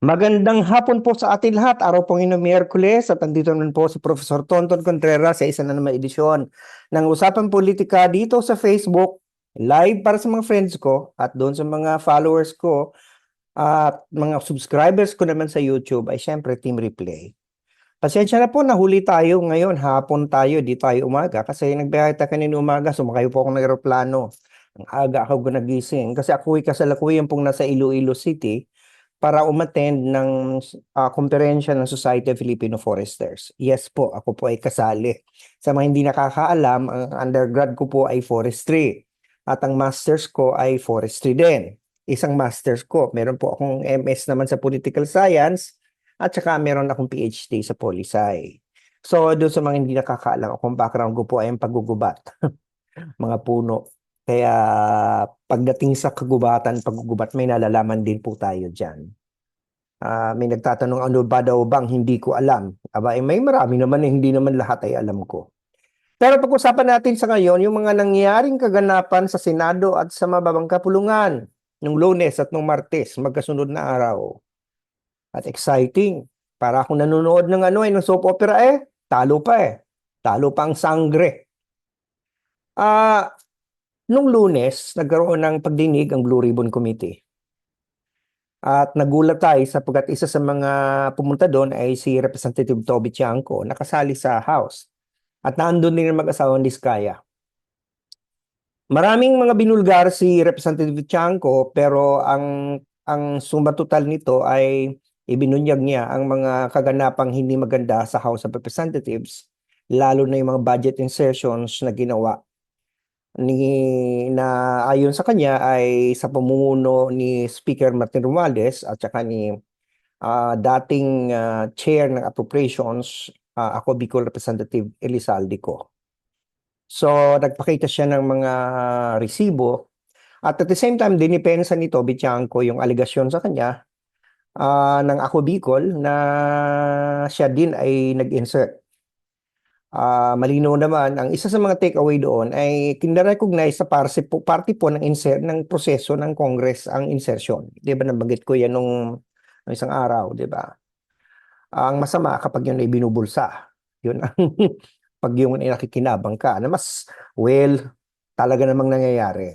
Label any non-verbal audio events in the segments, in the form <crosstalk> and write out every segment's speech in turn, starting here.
Magandang hapon po sa ating lahat. Araw pong ino Miyerkules at andito naman po si Professor Tonton Contreras sa isa na naman edisyon ng Usapan Politika dito sa Facebook, live para sa mga friends ko at doon sa mga followers ko at mga subscribers ko naman sa YouTube ay syempre Team Replay. Pasensya na po, nahuli tayo ngayon, hapon tayo, di tayo umaga kasi nagbiyahe tayo kanina umaga, sumakay po ako ng aeroplano. Ang aga ako nagising kasi ako'y kasalukuyan pong nasa Iloilo City para umattend ng ah, komperensya ng Society of Filipino Foresters. Yes po, ako po ay kasali. Sa mga hindi nakakaalam, ang undergrad ko po ay forestry at ang masters ko ay forestry din. Isang masters ko. Meron po akong MS naman sa political science at saka meron akong PhD sa Polisay. So, doon sa mga hindi nakakaalam, akong background ko po ay ang paggugubat. <laughs> mga puno. Kaya pagdating sa kagubatan, paggugubat, may nalalaman din po tayo dyan. Ah, may nagtatanong ano ba daw bang hindi ko alam. Aba, eh, may marami naman eh, hindi naman lahat ay alam ko. Pero pag-usapan natin sa ngayon yung mga nangyaring kaganapan sa Senado at sa mababang kapulungan nung Lunes at nung Martes, magkasunod na araw. At exciting. Para akong nanonood ng ano eh, ng soap opera eh, talo pa eh. Talo pa ang sangre. Ah, nung Lunes, nagkaroon ng pagdinig ang Blue Ribbon Committee. At nagulat tayo sapagkat isa sa mga pumunta doon ay si Representative Toby Tiangco, nakasali sa House. At nandun din ang mag-asawang Diskaya. Maraming mga binulgar si Representative Tiangco pero ang ang suma total nito ay ibinunyag niya ang mga kaganapang hindi maganda sa House of Representatives, lalo na yung mga budget insertions na ginawa ni na ayon sa kanya ay sa pamumuno ni Speaker Martin Romualdez at saka ni ah, dating ah, chair ng appropriations ah, ako Bicol Representative Elizalde ko. So nagpakita siya ng mga resibo at at the same time dinipensa ni Toby Tiangco yung aligasyon sa kanya ah, ng ako Bicol na siya din ay nag-insert Ah, malinaw naman, ang isa sa mga takeaway doon ay kinarecognize sa party party po ng insert ng proseso ng Congress ang insertion. 'Di ba nabanggit ko 'yan nung, nung isang araw, 'di ba? Ang masama kapag yun ay binubulsa. Yun ang <laughs> pag yung ay nakikinabang ka na mas well talaga namang nangyayari.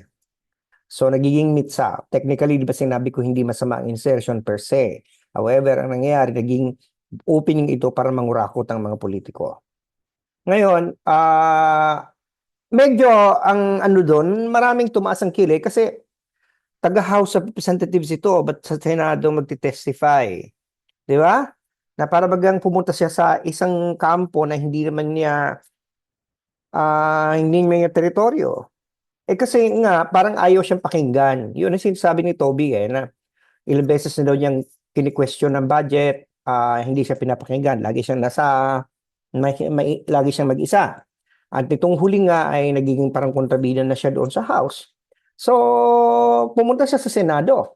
So nagiging mitsa. Technically, di ba sinabi ko hindi masama ang insertion per se. However, ang nangyayari, naging opening ito para mangurakot ang mga politiko. Ngayon, ah medyo ang ano doon, maraming tumaas ang kilay kasi taga House of Representatives ito, but sa Senado magti-testify. Di ba? Na para bagang pumunta siya sa isang kampo na hindi naman niya ah hindi niya teritoryo. Eh kasi nga, parang ayaw siyang pakinggan. Yun ang sinasabi ni Toby eh, na ilang beses na daw niyang kini-question ng budget, ah hindi siya pinapakinggan. Lagi siyang nasa may, may, lagi siyang mag-isa. At itong huli nga ay nagiging parang kontrabida na siya doon sa House. So, pumunta siya sa Senado.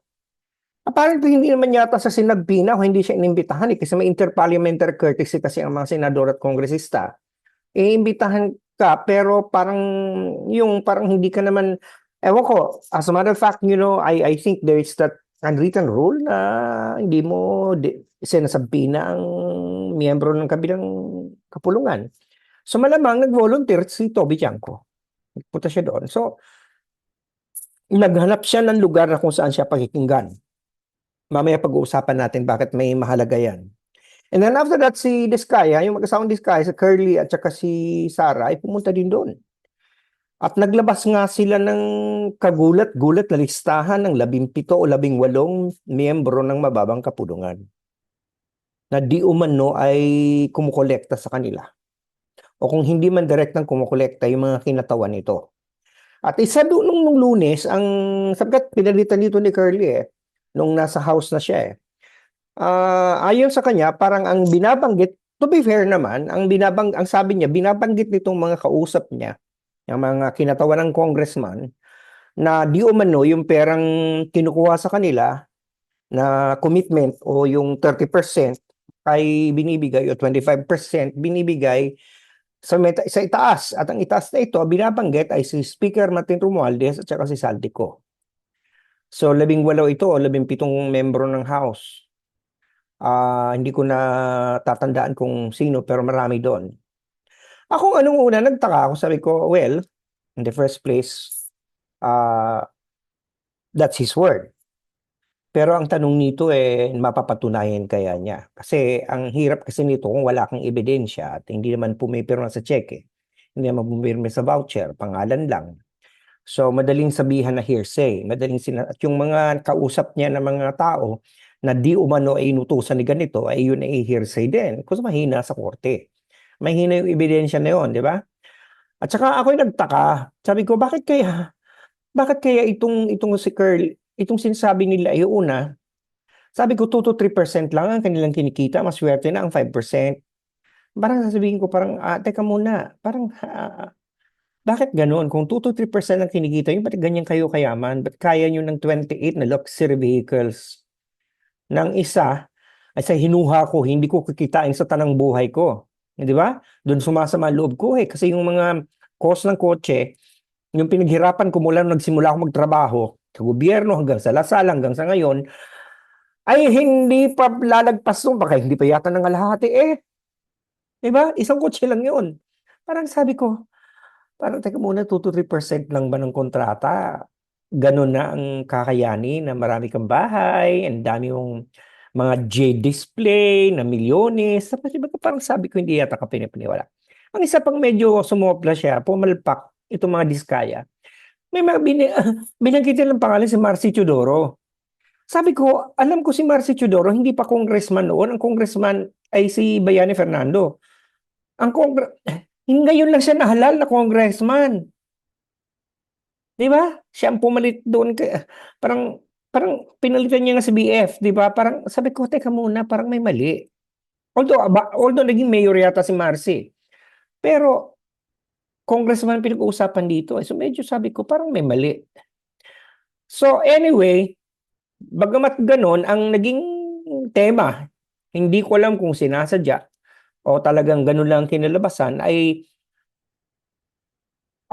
Apparently, hindi naman yata sa sinagbina o hindi siya inimbitahan eh, kasi may interparliamentary courtesy kasi ang mga senador at kongresista. Eh, imbitahan ka, pero parang yung parang hindi ka naman, ewan ko, as a matter of fact, you know, I, I think there is that unwritten rule na hindi mo di, sinasabina ang miyembro ng kabilang kapulungan. So malamang nag-volunteer si Toby Tiangco. Punta siya doon. So, naghanap siya ng lugar na kung saan siya pakikinggan. Mamaya pag-uusapan natin bakit may mahalaga yan. And then after that, si Diskaya, yung mag-asawang Diskaya, si Curly at saka si Sarah, ay pumunta din doon. At naglabas nga sila ng kagulat-gulat na listahan ng labimpito o labing walong miyembro ng mababang kapulungan na di umano ay kumukolekta sa kanila. O kung hindi man direktang kumukolekta yung mga kinatawan nito. At isa doon nung, lunes, ang sabagat pinalitan dito ni Curly eh, nung nasa house na siya eh. Ah, ayon sa kanya, parang ang binabanggit, to be fair naman, ang binabang ang sabi niya, binabanggit nitong mga kausap niya, yung mga kinatawan ng congressman, na di umano yung perang kinukuha sa kanila na commitment o yung 30% ay binibigay o 25% binibigay sa, meta, sa itaas. At ang itaas na ito, binabanggit ay si Speaker Martin Romualdez at saka si Saldico. So, labing walaw ito o labing pitong membro ng House. Ah, hindi ko na tatandaan kung sino pero marami doon. Ako anong una nagtaka ako sabi ko, well, in the first place, ah that's his word. Pero ang tanong nito eh, mapapatunayan kaya niya? Kasi ang hirap kasi nito kung wala kang ebidensya at hindi naman pumipirma sa cheque. Hindi naman pumipirma sa voucher, pangalan lang. So madaling sabihan na hearsay, madaling sina at yung mga kausap niya na mga tao na di umano ay inutusan ni ganito ay yun ay hearsay din kasi mahina sa korte. Mahina yung ebidensya na yun, di ba? At saka ako'y nagtaka, sabi ko bakit kaya bakit kaya itong itong si Curl, itong sinasabi nila ay una, sabi ko 2 to 3% lang ang kanilang kinikita, maswerte na ang 5%. Parang sasabihin ko parang ah, teka muna, parang ah, bakit ganun? Kung 2 to 3% ang kinikita nyo, ba't ganyan kayo kayaman? Ba't kaya nyo ng 28 na luxury vehicles? Ng isa, ay sa hinuha ko, hindi ko kikitain sa tanang buhay ko. Di ba? Doon sumasama loob ko eh. Kasi yung mga cost ng kotse, yung pinaghirapan ko mula nung nagsimula ako magtrabaho, sa gobyerno hanggang sa Lasal hanggang sa ngayon, ay hindi pa lalagpas nung baka hindi pa yata ng kalahati eh. Di ba? Isang kotse lang yun. Parang sabi ko, parang teka muna, 2 to 3% lang ba ng kontrata? Ganun na ang kakayani na marami kang bahay, ang dami mong mga J-display na milyones. Tapos iba parang sabi ko, hindi yata ka pinipaniwala. Ang isa pang medyo sumopla siya, pumalpak itong mga diskaya. May bin, <laughs> binanggit nilang pangalan si Marcy Chodoro. Sabi ko, alam ko si Marcy Chodoro, hindi pa congressman noon. Ang congressman ay si Bayani Fernando. Ang kongre <clears throat> ngayon lang siya nahalal na congressman. 'Di ba? Siya ang pumalit doon kay <laughs> parang parang pinalitan niya nga si BF, 'di ba? Parang sabi ko, teka muna, parang may mali. Although although naging mayor yata si Marcy. Pero congressman pinag-uusapan dito. eh. So medyo sabi ko, parang may mali. So anyway, bagamat ganon, ang naging tema, hindi ko alam kung sinasadya o talagang ganun lang kinalabasan, ay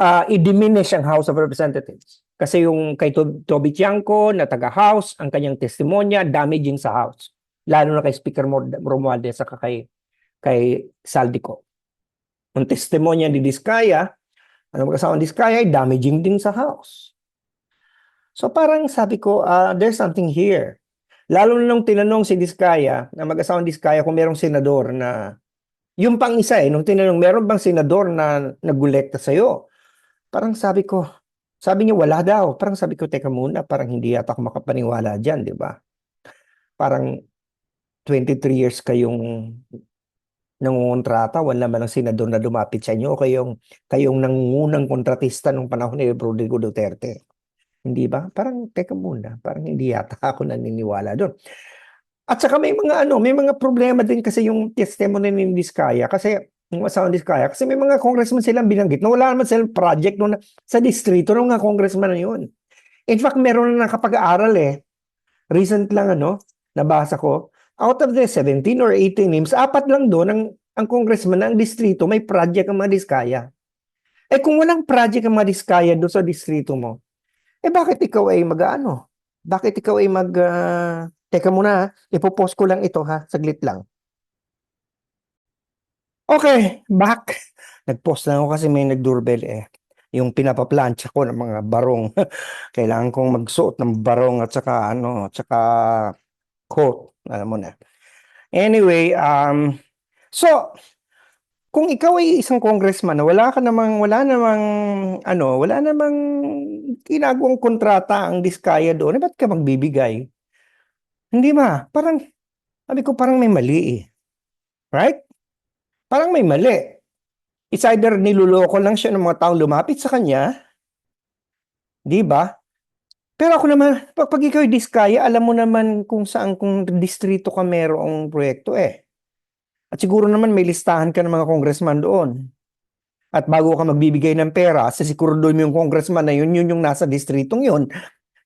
ah i-diminish ang House of Representatives. Kasi yung kay Tob- Toby Tiangco na taga-House, ang kanyang testimonya, damaging sa House. Lalo na kay Speaker Romualdez at kay, kay Saldico. Ang testimonya ni Diskaya, ano magkasama ni Diskaya, ay damaging din sa House. So parang sabi ko, ah, there's something here. Lalo na nung tinanong si Diskaya, na mag-asawang Diskaya kung merong senador na, yung pang isa eh, nung tinanong, meron bang senador na nagulekta sa'yo? Parang sabi ko, sabi niya wala daw. Parang sabi ko, teka muna, parang hindi yata ako makapaniwala dyan, di ba? Parang 23 years kayong nangungontrata, wala man ang senador na lumapit sa inyo, kayong, kayong nangungunang kontratista nung panahon ni Rodrigo Duterte. Hindi ba? Parang, teka muna, parang hindi yata <laughs> ako naniniwala doon. At saka may mga ano, may mga problema din kasi yung testimony ni Diskaya kasi yung asawa ni Diskaya kasi may mga congressman silang binanggit na wala naman silang project noon sa distrito ng mga congressman na yun. In fact, meron na nakapag-aaral eh. Recent lang ano, nabasa ko, out of the 17 or 18 names, apat lang doon ang, ang congressman ng distrito may project ang mga Diskaya. Eh kung walang project ang mga Diskaya doon sa distrito mo, eh bakit ikaw ay mag-ano? Bakit ikaw ay mag... ah, teka muna, ipopost ko lang ito ha, saglit lang. Okay, back. <laughs> Nag-post lang ako kasi may nag-doorbell eh. Yung pinapaplansya ko ng mga barong. <laughs> Kailangan kong magsuot ng barong at saka ano, at saka coat. Alam mo na. Anyway, um, so, kung ikaw ay isang congressman, wala ka namang, wala namang, ano, wala namang ginagawang kontrata ang diskaya doon, eh, ba't ka magbibigay? Hindi ba? Parang, sabi ko parang may mali eh. Right? Parang may mali. It's either niluloko lang siya ng mga taong lumapit sa kanya, di ba? Pero ako naman, pag, pag ikaw ay diskaya, alam mo naman kung saan, kung distrito ka merong proyekto eh. At siguro naman may listahan ka ng mga congressman doon. At bago ka magbibigay ng pera, sisiguraduhin mo yung congressman na yun, yun yung nasa distritong yun.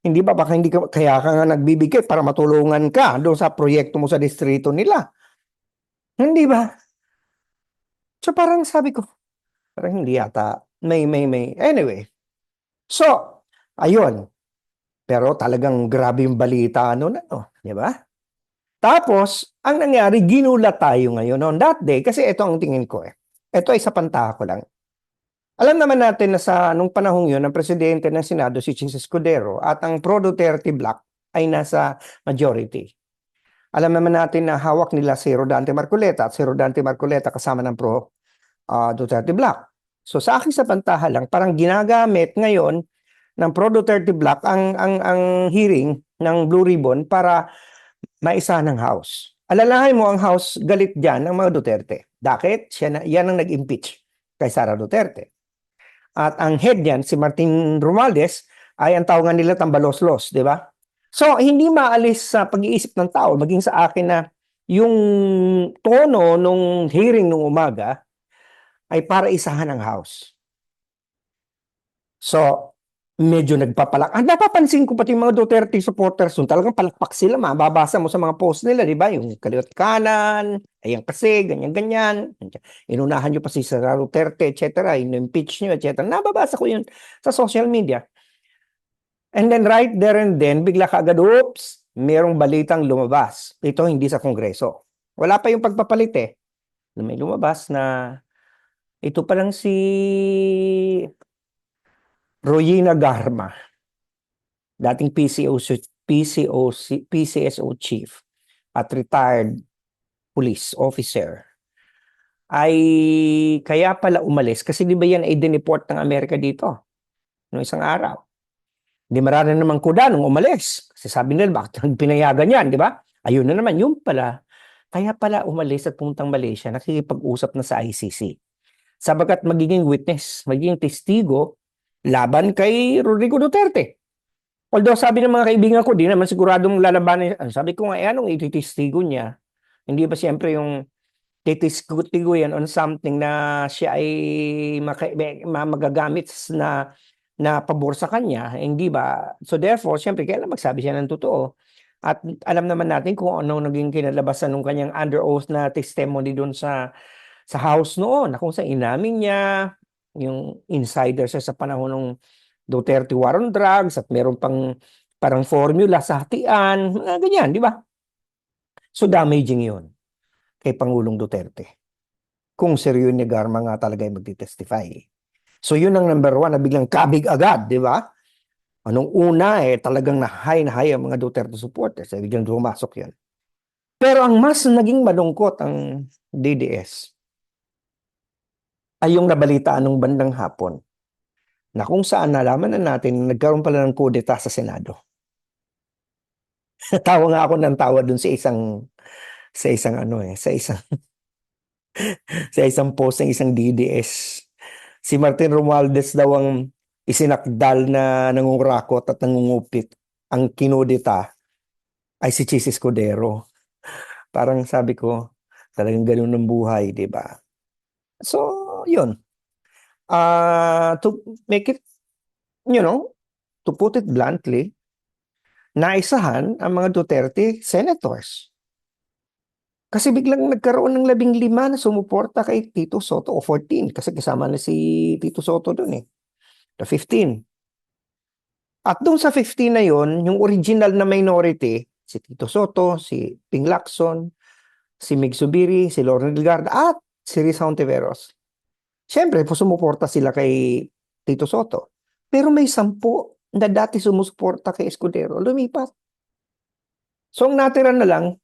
Hindi ba baka hindi ka, kaya ka nga nagbibigay para matulungan ka doon sa proyekto mo sa distrito nila. Hindi ba? So parang sabi ko, parang hindi yata, may, may, may. Anyway, so, ayun. Pero talagang grabe yung balita ano na, no? di ba? Tapos, ang nangyari, ginulat tayo ngayon on that day kasi ito ang tingin ko eh. Ito ay sa pantaha ko lang. Alam naman natin na sa nung panahong yun, ang presidente ng Senado si Chis Escudero at ang Pro Duterte Bloc ay nasa majority. Alam naman natin na hawak nila si Rodante Marcoleta at si Rodante Marcoleta kasama ng Pro ah, Duterte Bloc. So sa akin sa pantaha lang, parang ginagamit ngayon ng Pro Duterte Bloc ang, ang, ang hearing ng Blue Ribbon para maisa ng House. Alalahanin mo ang House galit dyan ng mga Duterte. Bakit? Siya na, yan ang nag-impeach kay Sara Duterte. At ang head niyan, si Martin Romualdez, ay ang tawagan nila tambaloslos, di ba? So, hindi maalis sa pag-iisip ng tao, maging sa akin na yung tono nung hearing nung umaga ay para isahan ng House. So, medyo nagpapalak. Ah, napapansin ko pati mga Duterte supporters nun, talagang palakpak sila, mababasa mo sa mga post nila, di ba? Yung kaliwat kanan, ayan kasi, ganyan-ganyan. Inunahan nyo pa si Sara Duterte, etc. In-impeach nyo, etc. Nababasa ko yun sa social media. And then right there and then, bigla kaagad, oops, merong balitang lumabas. Ito hindi sa Kongreso. Wala pa yung pagpapalit eh. May lumabas na ito pa lang si Royina Garma, dating PCO, PCO, PCSO chief at retired police officer, ay kaya pala umalis kasi di ba yan ay dineport ng Amerika dito noong isang araw. Di marami naman kuda nung umalis. Kasi sabi nila, bakit pinayagan yan, di ba? Ayun na naman, yung pala, kaya pala umalis at puntang Malaysia, nakikipag-usap na sa ICC. Sabagat magiging witness, magiging testigo laban kay Rodrigo Duterte. Although sabi ng mga kaibigan ko, di naman siguradong lalabanan. Sabi ko nga, eh, anong ititistigo niya? Hindi ba siyempre yung titistigo yan on something na siya ay magagamit na na pabor sa kanya, hindi ba? So therefore, siyempre, kailan magsabi siya ng totoo? At alam naman natin kung ano naging kinalabasan ng kanyang under oath na testimony doon sa sa house noon, na kung sa inamin niya, yung insider siya sa panahon ng Duterte War on Drugs at meron pang parang formula sa hatian, mga ganyan, di ba? So damaging yun kay Pangulong Duterte. Kung seryo ni Garma nga talaga ay magtitestify. So yun ang number one na biglang kabig agad, di ba? Anong una eh, talagang na-high na high ang mga Duterte supporters. Eh, biglang dumasok yun. Pero ang mas naging malungkot ang DDS ay yung nabalitaan nung bandang hapon na kung saan nalaman na natin na nagkaroon pala ng kudeta sa Senado. tawa nga ako ng tawa dun sa isang sa isang ano eh, sa isang <laughs> sa isang post ng isang DDS. Si Martin Romualdez daw ang isinakdal na nangungurakot at nangungupit. Ang kinudita ay si Chis Escudero. Parang sabi ko, talagang ganun ng buhay, di ba? So, yun. Uh, to make it, you know, to put it bluntly, naisahan ang mga Duterte senators. Kasi biglang nagkaroon ng labing lima na sumuporta kay Tito Soto o 14 kasi kasama na si Tito Soto doon eh. The 15. At doon sa 15 na yon, yung original na minority, si Tito Soto, si Ping Lacson, si Mig Subiri, si Lauren Delgado, at si Riz Hontiveros. Siyempre, sumuporta sila kay Tito Soto. Pero may sampu na dati sumusuporta kay Escudero, lumipat. So ang natira na lang,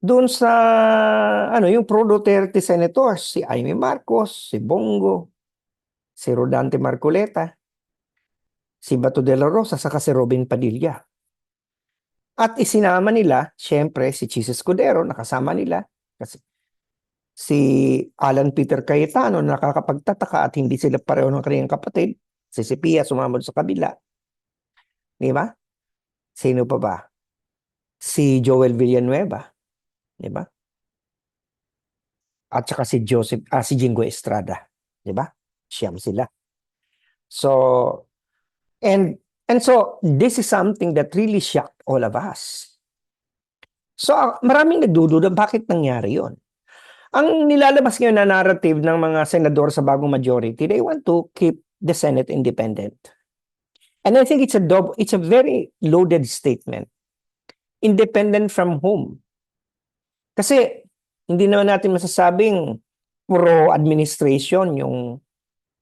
doon sa ano yung pro Duterte senators, si Amy Marcos, si Bongo, si Rodante Marcoleta, si Bato de la Rosa, saka si Robin Padilla. At isinama nila, syempre, si Chis Escudero, nakasama nila, kasi si Alan Peter Cayetano, nakakapagtataka at hindi sila pareho ng kanyang kapatid, si Sipia sumama sa kabila. Di ba? Sino pa ba? Si Joel Villanueva. Di ba? At saka si Joseph, ah, si Jingo Estrada. Di ba? Siyam sila. So, and, and so, this is something that really shocked all of us. So, ah, maraming nagdududa, bakit nangyari yon? Ang nilalabas ngayon na narrative ng mga senador sa bagong majority, they want to keep the Senate independent. And I think it's a double, it's a very loaded statement. Independent from whom? Kasi hindi naman natin masasabing pro-administration yung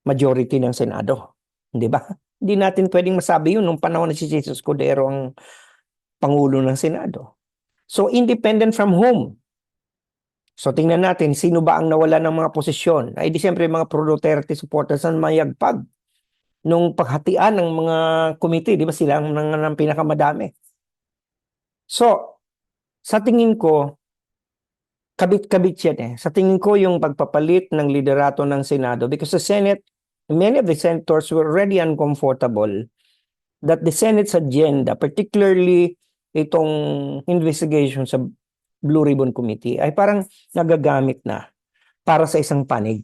majority ng Senado. Di ba? Hindi natin pwedeng masabi yun nung panahon na si Jesus Cordero ang Pangulo ng Senado. So, independent from whom? So, tingnan natin, sino ba ang nawala ng mga posisyon? Ay, di siyempre mga pro-Duterte supporters ang mayagpag nung paghatian ng mga committee, di ba sila ang nang, nang pinakamadami. So, sa tingin ko, kabit-kabit yan eh. Sa tingin ko yung pagpapalit ng liderato ng Senado because the Senate, many of the senators were already uncomfortable that the Senate's agenda, particularly itong investigation sa Blue Ribbon Committee, ay parang nagagamit na para sa isang panig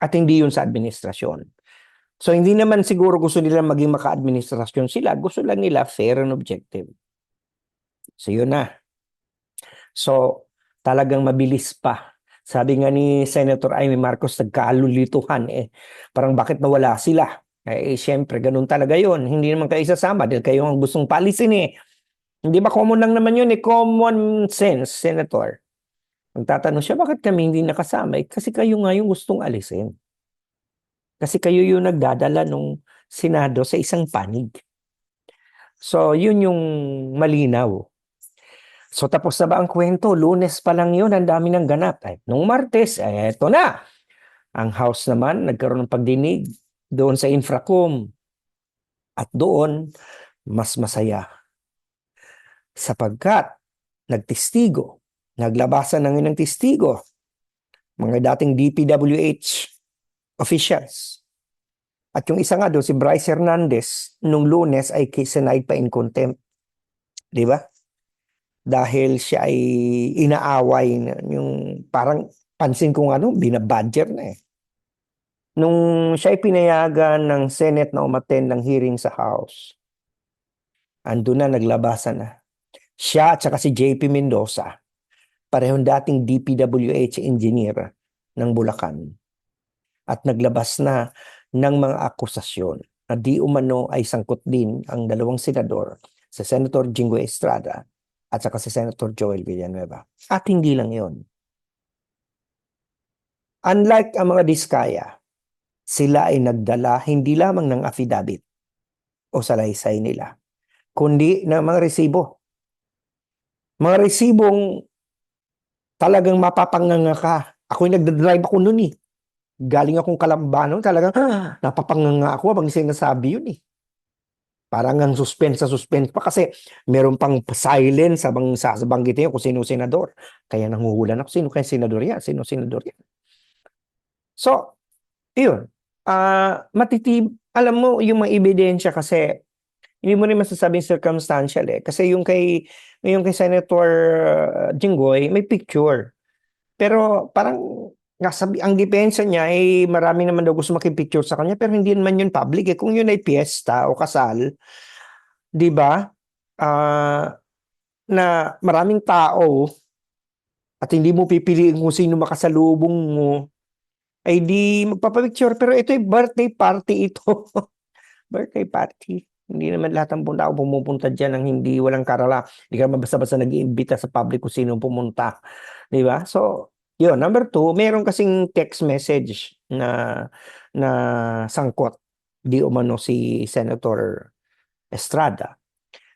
at hindi yun sa administrasyon. So hindi naman siguro gusto nila maging maka-administrasyon sila, gusto lang nila fair and objective. So yun na. So talagang mabilis pa. Sabi nga ni Senator Amy Marcos, nagkalulituhan eh. Parang bakit nawala sila? Eh, syempre, ganun talaga yon Hindi naman kayo isasama dahil kayo ang gustong palisin eh. Hindi ba common lang naman yun eh? Common sense, Senator. Magtatanong siya, bakit kami hindi nakasama? Eh, kasi kayo nga yung gustong alisin. Kasi kayo yung nagdadala ng Senado sa isang panig. So, yun yung malinaw. So tapos na ba ang kwento? Lunes pa lang yun, ang dami ng ganap. Ay, nung Martes, eto na. Ang House naman, nagkaroon ng pagdinig doon sa Infracom. At doon, mas masaya. Sapagkat, nagtestigo, naglabasan ng inang testigo, mga dating DPWH officials. At yung isa nga doon, si Bryce Hernandez, nung lunes ay kisinayad pa in contempt. Di ba? dahil siya ay inaaway na yung parang pansin ko ano, binabadger na eh. Nung siya ay pinayagan ng Senate na umattend ng hearing sa House, ando na, naglabasan na. Siya at saka si JP Mendoza, parehong dating DPWH engineer ng Bulacan. At naglabas na ng mga akusasyon na di umano ay sangkot din ang dalawang senador, sa Senator Jinggoy Estrada at saka si Senator Joel Villanueva. At hindi lang yon. Unlike ang mga diskaya, sila ay nagdala hindi lamang ng affidavit o salaysay nila, kundi ng mga resibo. Mga resibong talagang mapapanganga ka. Ako'y nagdadrive ako noon eh. Galing akong Kalambano, talagang ah, napapanganga ako habang sinasabi yun eh. Parang ang suspense sa suspense pa kasi meron pang silence sabang sasabanggitin kung sino senador. Kaya nanguhulan ako, sino kaya senador yan? Sino senador yan? So, yun. Uh, matitib, alam mo, yung mga ebidensya kasi, hindi mo rin masasabing circumstantial eh. Kasi yung kay, yung kay Senator uh, Jinggoy, may picture. Pero parang nasabi, ang depensa niya ay marami naman daw gusto makipicture sa kanya pero hindi naman yun public eh. Kung yun ay piyesta o kasal, di ba? Uh, na maraming tao at hindi mo pipiliin kung sino makasalubong mo, ay di magpapicture. Pero ito ay birthday party ito. <laughs> birthday party. Hindi naman lahat ng ako pumupunta dyan ng hindi walang karala. Hindi ka basta-basta nag-iimbita sa public kung sino pumunta. Di ba? So, yun, number two, meron kasing text message na na sangkot di umano si Senator Estrada.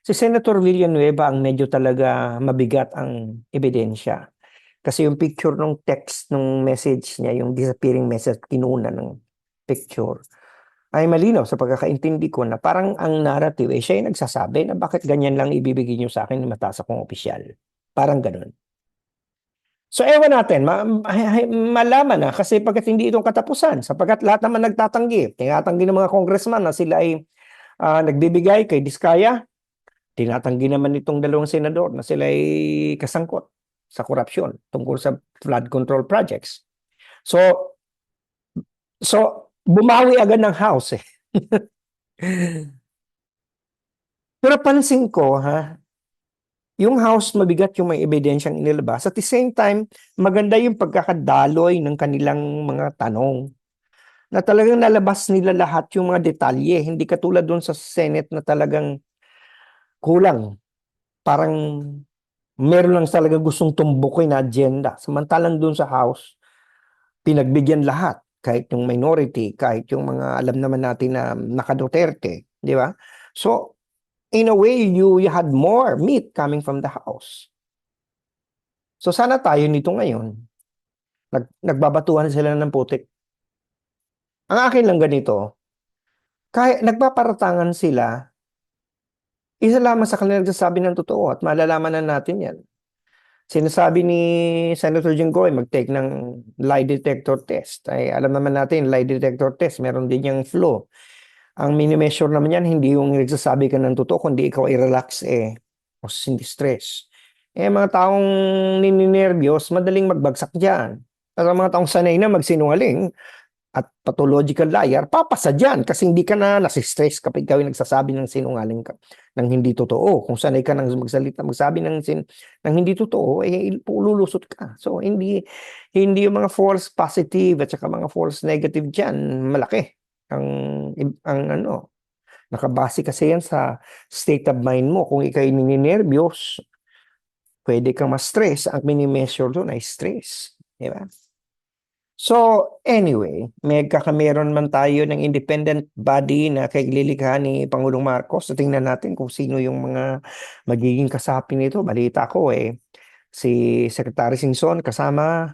Si Senator Villanueva ang medyo talaga mabigat ang ebidensya. Kasi yung picture ng text ng message niya, yung disappearing message, kinuna ng picture, ay malinaw sa pagkakaintindi ko na parang ang narrative, eh, siya yung nagsasabi na bakit ganyan lang ibibigay niyo sa akin ng mataas akong opisyal. Parang ganun. So ewan natin, ma- ma- malaman na kasi pagkat hindi itong katapusan, sapagkat lahat naman nagtatanggi, tinatanggi ng mga congressman na sila ay uh, nagbibigay kay Diskaya, tinatanggi naman itong dalawang senador na sila ay kasangkot sa korupsyon tungkol sa flood control projects. So, so bumawi agad ng House eh. <laughs> Pero pansin ko ha, yung house mabigat yung may ebidensyang inilabas. At the same time, maganda yung pagkakadaloy ng kanilang mga tanong. Na talagang nalabas nila lahat yung mga detalye. Hindi katulad doon sa Senate na talagang kulang. Parang Meron lang talaga gustong tumbukin na agenda. Samantalang dun sa House, pinagbigyan lahat. Kahit yung minority, kahit yung mga alam naman natin na naka-Duterte. Di ba? So, in a way, you, you had more meat coming from the House. So, sana tayo nito ngayon. Nag, nagbabatuhan sila ng putik. Ang akin lang ganito, kahit nagpaparatangan sila, isa lamang sa kanila nagsasabi ng totoo at malalaman na natin yan. Sinasabi ni Senator Jinggoy mag-take ng lie detector test. Ay alam naman natin, lie detector test, meron din yung flow. Ang mini-measure naman yan, hindi yung nagsasabi ka ng totoo, kundi ikaw ay relax eh, o hindi stress. Eh, mga taong nininervyos, madaling magbagsak dyan. At ang mga taong sanay na magsinungaling, at pathological liar, papasa dyan kasi hindi ka na nasistress kapag ikaw nagsasabi ng sinungaling ka, ng hindi totoo. Kung sanay ka nang magsalita, magsabi ng, sin, ng hindi totoo, eh lulusot ka. So, hindi, hindi yung mga false positive at saka mga false negative dyan, malaki. Ang, ang ano, nakabase kasi yan sa state of mind mo. Kung ikaw ay nininervyos, pwede kang ma-stress. Ang mini-measure doon ay stress. Di ba? So, anyway, may kakameron man tayo ng independent body na kaiglilikha ni Pangulong Marcos. So, tingnan natin kung sino yung mga magiging kasapi nito. Balita ko eh, si Secretary Singson kasama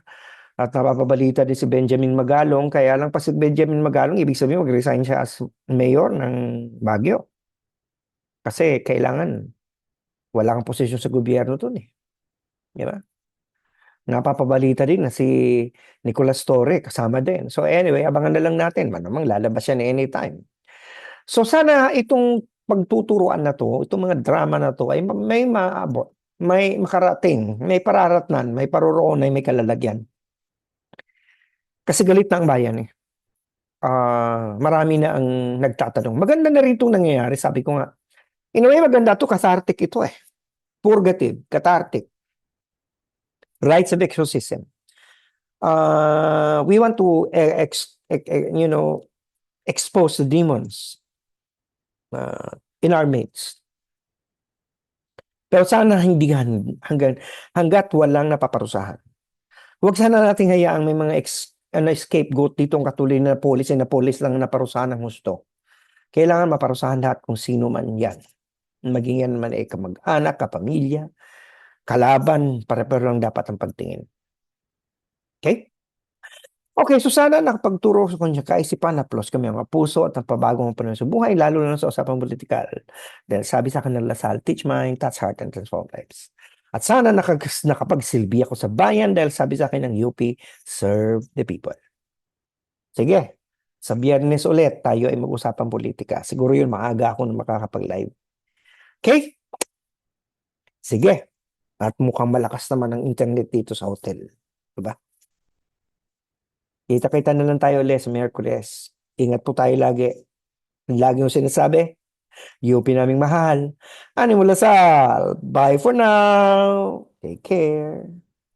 at napapabalita din si Benjamin Magalong. Kaya lang pa si Benjamin Magalong, ibig sabihin mag-resign siya as mayor ng Baguio. Kasi kailangan, wala kang posisyon sa gobyerno doon eh. Di ba? Napapabalita din na si Nicolas Torre kasama din. So anyway, abangan na lang natin. Manamang lalabas yan anytime. So sana itong pagtuturuan na to, itong mga drama na to ay may maabot, may makarating, may pararatnan, may paruroonan, may kalalagyan. Kasi galit na ang bayan eh. Ah, marami na ang nagtatanong. Maganda na rin itong nangyayari, sabi ko nga. In a way, maganda to, cathartic ito eh. Purgative, cathartic rights of exorcism. Uh, we want to eh, ex, ex, eh, you know expose the demons uh, in our midst. Pero sana hindi hanggang, hanggat walang napaparusahan. Huwag sana nating hayaang may mga ex, ano, scapegoat dito ang katuloy na police na police lang naparusahan ng gusto. Kailangan maparusahan lahat kung sino man yan. Maging yan man ay kamag-anak, kapamilya, kalaban, pare-pareho lang dapat ang pagtingin. Okay? Okay, so sana nakapagturo sa kanya kaisipan na plus kami ang puso at ang pabagong panahon sa buhay, lalo na sa usapang politikal. Dahil sabi sa kanila Lasal, teach mind, touch heart, and transform lives. At sana nakag nakapagsilbi ako sa bayan dahil sabi sa akin ng UP, serve the people. Sige, sa biyernes ulit, tayo ay mag-usapang politika. Siguro yun, maaga ako na makakapag-live. Okay? Sige. At mukhang malakas naman ang internet dito sa hotel. Diba? Kita-kita na lang tayo ulit sa Merkules. Ingat po tayo lagi. Lagi yung sinasabi, UP naming mahal. Ani mula sa Bye for now. Take care.